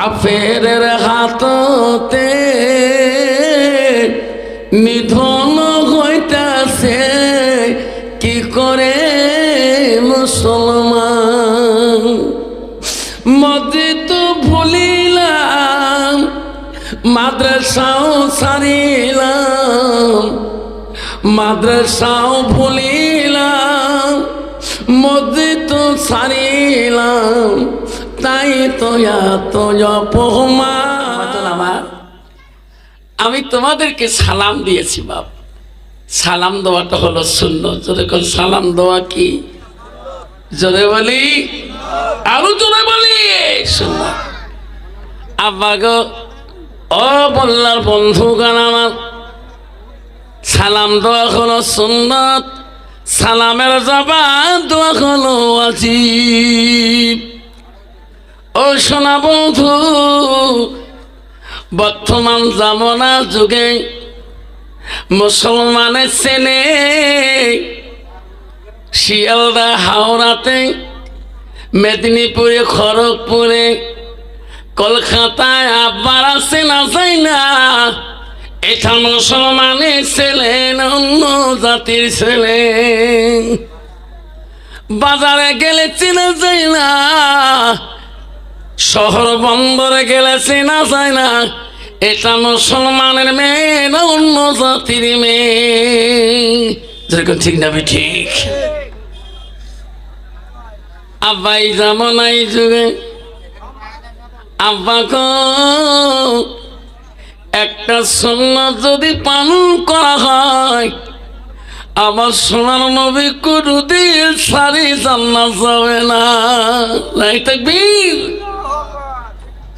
কাফের হাততে নিধন হইতাছে, কি করে মুসলমান? মসজিদ ভুলিলাম, মাদ্রাসাও সারিলাম মাদ্রাসাও ভুলিলাম, মসজিদ সারিলাম তাই তো আমি তোমাদেরকে সালাম দিয়েছি, বাপ। সালাম দেওয়াটা হলো শূন্য। কোন, সালাম দেওয়া কি? জোরে বলি, আরও জোরে বলি, শূন্য। আব্বা গো, ও বল্লার বন্ধু গান আমার, সালাম দেওয়া হলো সুন্নত, সালামের জবাব দেওয়া হলো আজিব সোনা বন্ধু, বর্তমান জামনা যুগে মুসলমানের ছেলে, শিয়ালদা হাওড়াতে, মেদিনীপুরে, খড়গপুরে, কলকাতায় আব্বার আছে না যাই না? এটা মুসলমানের ছেলে না অন্য জাতির ছেলে? বাজারে গেলে চেনা যায় না। শহর বন্দরে গেলে চেনা যায় না। এটা মুসলমানের মেয়ে না অন্য জাতির মেয়ে। যেরকম ঠিক না ঠিক। আব্বাই যেমন এই যুগে, আব্বা একটা সুন্নত যদি পালন করা হয়, আমার সোনার নবী কুরুদিন সারি জান্নাত যাবে না।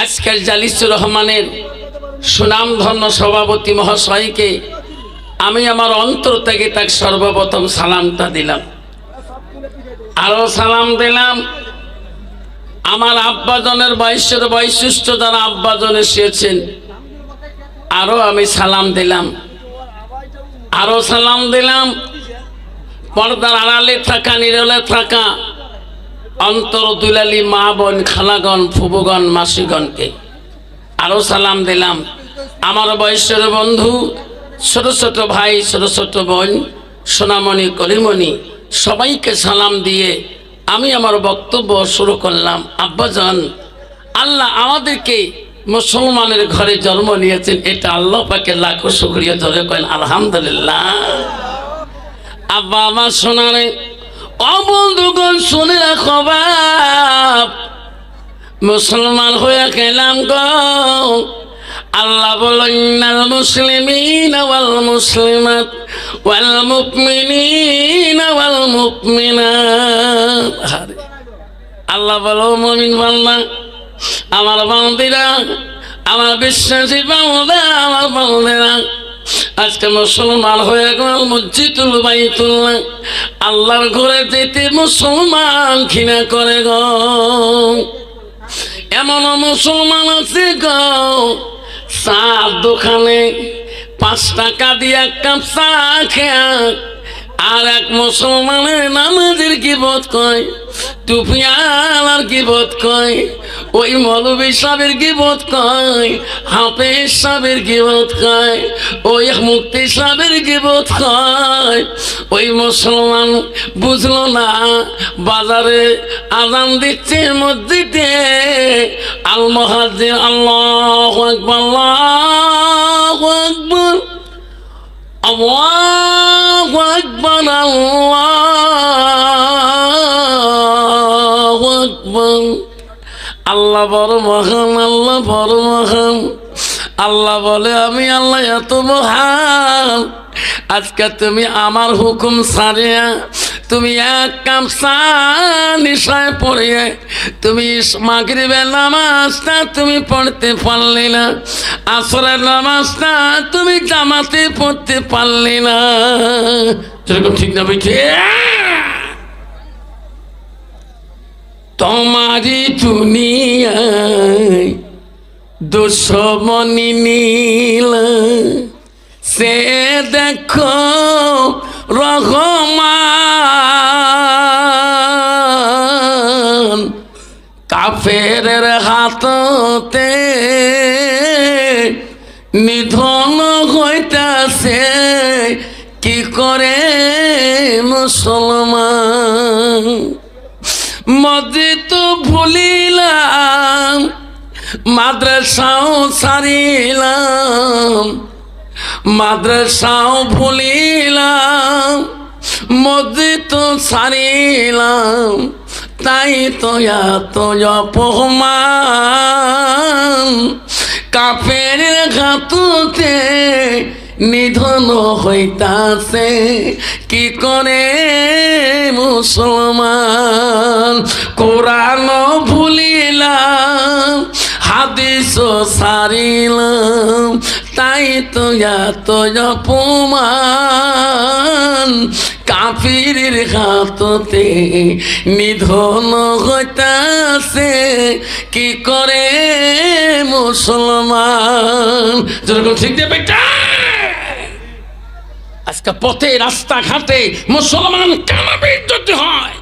আজকের জালিসুর রহমানের সুনামধন্য সভাপতি মহাশয়কে আমি আমার অন্তর থেকে তাকে সর্বপ্রথম সালামটা দিলাম। আরও সালাম দিলাম। আমার আব্বাজনের বয়সের বৈশিষ্ট্য যারা আব্বাজন এসেছেন, আরও আমি সালাম দিলাম। আরও সালাম দিলাম। পর্দার আড়ালে থাকা, নিরলে থাকা অন্তর দুলালি মা বোন, খালাগণ ফুবগণ মাসিগণকে। আরও সালাম দিলাম। আমার বয়সের বন্ধু, ছোট ছোট ভাই, ছোট ছোট বোন, সোনামণি, কলিমণি, সবাইকে সালাম দিয়ে আমি আমার বক্তব্য শুরু করলাম। আব্বাজান, আল্লাহ আমাদেরকে মুসলমানের ঘরে জন্ম নিয়েছেন, এটা আল্লাহ পাকে লাখো শুক্রিয়া ধরে করেন। আলহামদুলিল্লাহ। আব্বা আমার শোনারে অবন্ধুগণ শুনে রাখো বাপ। মুসলমান হয়ে গেলাম গো। আল্লাহ বলেন মুসলিমিন ওয়াল মুসলিমাত ওয়াল মুমিনিন ওয়াল মুমিনাত। আল্লাহ বলো মুমিন বান্দা, আমার বান্দিরা, আমার বিশ্বাসী বান্দা, আমার বান্দিরা আজকে মুসলমান হয়ে গেল মসজিদুল বাইতুল্লাহ। আল্লাহর ঘরে যেতে মুসলমান ঘৃণা করে গ। এমন মুসলমান আছে গো। চার দোকানে পাঁচ টাকা দিয়ে এক কাপ চা খেয়া আর এক মুসলমানের নামাজের কি বোধ কয় টুপিয়ালার কি বোধ কয়। ওই মৌলবী সাহেবের গিবত খায় সাবের কি গিবত খায়, ওই মুক্তি সাবের কি বোধ খায়। ওই মুসলমান বুঝল না, বাজারে আদান দিচ্ছে মসজিদে, আল মহাজির আল্লাহ আকবর আল্লাহ আকবর আল্লাহ আকবর, আল্লাহ আল্লাহ বড় মহান আল্লাহ বড় মহান আল্লাহ বলে, আমি আল্লাহ এত মহান। আজকে তুমি আমার হুকুম সারিয়া, তুমি এক চা নিশায় পড়িয়ে, তুমি মাগরিবের নামাজটা তুমি পড়তে পারলে না, আসরের নামাজটা তুমি জামাতে পড়তে পারলে না। যেরকম ঠিক না বুঝছে তোমারি দুনিয়ায় দুশ্মনী নীল। সে দেখো রহমান কাফের হাততে নিধন হইতাছে কি করে মুসলমান? মাদ্রাসাও সারিলাম, মাদ্রাসাও ভুলিলাম মসজিদ তো সারিলাম, তাই তো এত অপমান। কাপের ঘাতুতে নিধন হইতাছে, কি করে মুসলমান? কোরআন ভুলিলাম হাদিস সারিলাম, তাই তো এত অপমান। কাফিরের হাততে নিধন হইতাছে, কি করে মুসলমান? যেরকম ঠিক দেবে আজকে পথে, রাস্তাঘাটে মুসলমান কেন বিদ্যুৎ হয়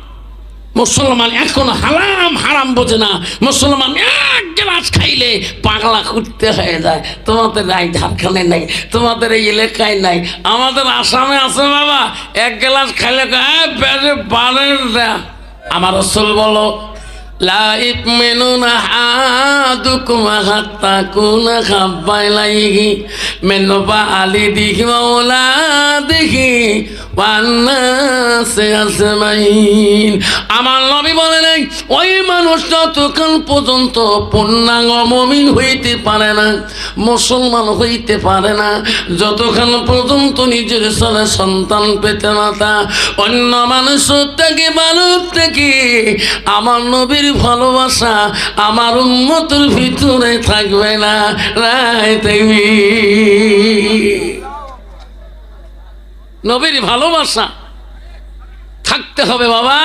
মুসলমান এখন হারাম হারাম বোঝে না। মুসলমান এক গ্লাস খাইলে পাগলা খুঁজতে হয়ে যায়। তোমাদের নাই ঝাড়খণ্ডে নাই তোমাদের এই এলাকায় নাই আমাদের আসামে আছে বাবা। এক গ্লাস খাইলে কয়, "এই পেটে আমার রসুল বলো হাত্তা কুনা খাব্বাই লাইগি মেনু বা আলি দিহি মাওলা দেখি সে আসমাইন আমার নবী বলে নাই ওই মানুষ যতক্ষণ পর্যন্ত পূর্ণাঙ্গ মমিন হইতে পারে না, মুসলমান হইতে পারে না। যতক্ষণ পর্যন্ত নিজের ছেলে সন্তান পেতে না তা, অন্য মানুষের থেকে মানুষ থেকে আমার নবীর ভালোবাসা আমার উন্মতের ভিতরে থাকবে না। রায় দেবী নবীর ভালোবাসা থাকতে হবে বাবা।